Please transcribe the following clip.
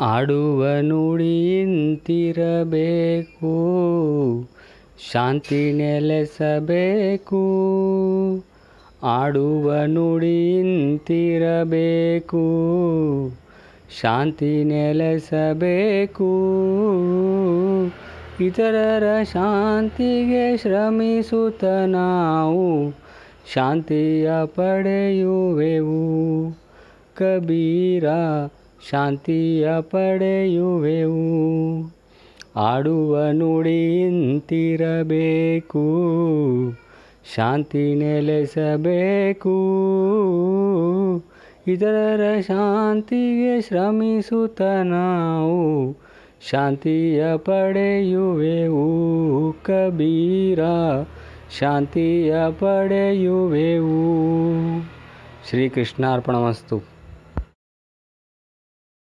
ಆಡುವ ನುಡಿಯಿಂತಿರಬೇಕು ಶಾಂತಿ ನೆಲೆಸಬೇಕು. ಆಡುವ ನುಡಿಯಿಂತಿರಬೇಕು ಶಾಂತಿ ನೆಲೆಸಬೇಕು. ಇತರರ ಶಾಂತಿಗೆ ಶ್ರಮಿಸುತ್ತ ನಾವು, ಶಾಂತಿಯ ಪಡೆಯುವೆವು. ಕಬೀರ ಶಾಂತಿಯ ಪಡೆಯುವೆವು. ಆಡುವ ನುಡಿಯಿಂತಿರಬೇಕು ಶಾಂತಿ ನೆಲೆಸಬೇಕು. ಇತರರ ಶಾಂತಿಗೆ ಶ್ರಮಿಸುತ್ತ ನಾವು. ಶಾಂತಿಯ ಪಡೆಯುವೆವು ಕಬೀರ. ಶಾಂತಿಯ ಪಡೆಯುವೆವು. ಶ್ರೀಕೃಷ್ಣಾರ್ಪಣಮಸ್ತು